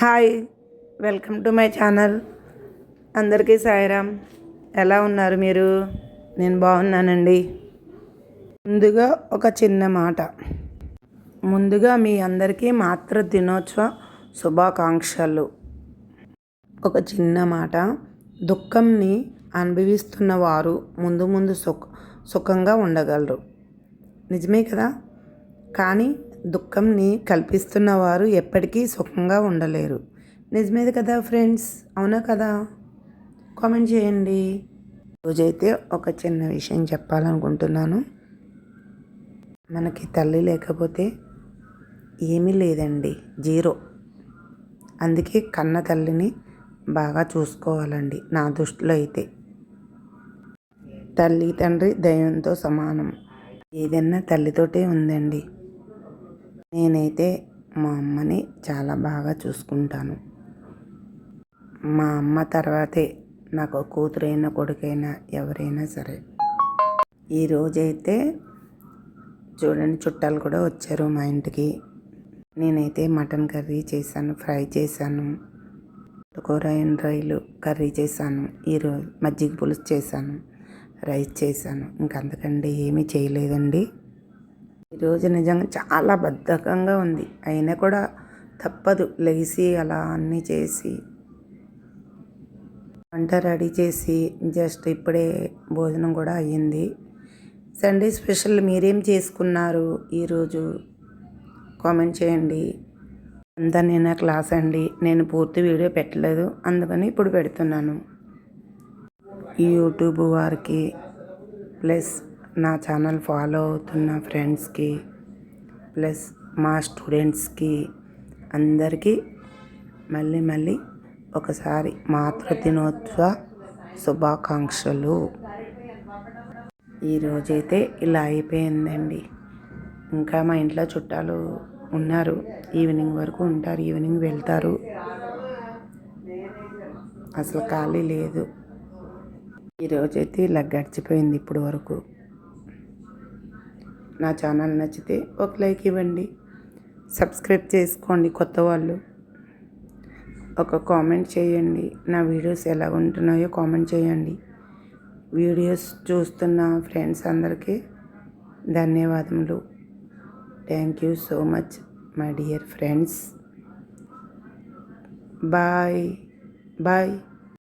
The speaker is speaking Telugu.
Hi welcome to my channel. అందరికీ సాయిరామ్. ఎలా ఉన్నారు మీరు? నేను బాగున్నానండి. ముందుగా ఒక చిన్న మాట. ముందుగా మీ అందరికీ మాతృ దినోత్సవ శుభాకాంక్షలు. ఒక చిన్న మాట. దుఃఖంని అనుభవిస్తున్న వారు ముందు ముందు సుఖ సుఖంగా ఉండగలరు. నిజమే కదా? కానీ దుఃఖంని కల్పిస్తున్న వారు ఎప్పటికీ సుఖంగా ఉండలేరు. నిజమేది కదా ఫ్రెండ్స్? అవునా కదా? కామెంట్ చేయండి. రోజైతే ఒక చిన్న విషయం చెప్పాలనుకుంటున్నాను. మనకి తల్లి లేకపోతే ఏమీ లేదండి. జీరో. అందుకే కన్న తల్లిని బాగా చూసుకోవాలండి. నా దృష్టిలో అయితే. తల్లి తండ్రి దైవంతో సమానం. ఏదన్నా తల్లితోటే ఉందండి. నేనైతే మా అమ్మని చాలా బాగా చూసుకుంటాను. మా అమ్మ తర్వాతే నాకు కూతురైనా కొడుకైనా ఎవరైనా సరే. ఈరోజైతే చూడండి చుట్టాలు కూడా వచ్చారు మా ఇంటికి. నేనైతే మటన్ కర్రీ చేశాను ఫ్రై చేశాను కూర రైలు కర్రీ చేశాను ఈరోజు మజ్జిగ పులుసు చేశాను రైస్ చేశాను. ఇంకంతకండి ఏమీ చేయలేదండి. ఈరోజు నిజంగా చాలా బద్ధకంగా ఉంది. అయినా కూడా తప్పదు. లేచి అలా అన్నీ చేసి వంట రెడీ చేసి జస్ట్ ఇప్పుడే భోజనం కూడా అయ్యింది. సండే స్పెషల్ మీరేం చేసుకున్నారు? ఈరోజు కామెంట్ చేయండి. అంతా నేను క్లాస్ అండి. నేను పూర్తి వీడియో పెట్టలేదు. అందుకని ఇప్పుడు పెడుతున్నాను. యూట్యూబ్ వారికి ప్లస్ నా ఛానల్ ఫాలో అవుతున్న ఫ్రెండ్స్కి ప్లస్ మా స్టూడెంట్స్కి అందరికీ మళ్ళీ మళ్ళీ ఒకసారి మాతృ దినోత్సవ శుభాకాంక్షలు. ఈరోజైతే ఇలా అయిపోయిందండి. ఇంకా మా ఇంట్లో చుట్టాలు ఉన్నారు. ఈవినింగ్ వరకు ఉంటారు ఈవినింగ్ వెళ్తారు. అసలు ఖాళీ లేదు. ఈరోజైతే ఇలా గడిచిపోయింది ఇప్పుడు వరకు. నా ఛానల్ నచ్చితే ఒక లైక్ ఇవ్వండి. సబ్స్క్రైబ్ చేసుకోండి కొత్త వాళ్ళు. ఒక కామెంట్ చేయండి. నా వీడియోస్ ఎలా ఉంటున్నాయో కామెంట్ చేయండి. వీడియోస్ చూస్తున్న ఫ్రెండ్స్ అందరికీ ధన్యవాదములు. Thank you so much my dear friends. Bye bye.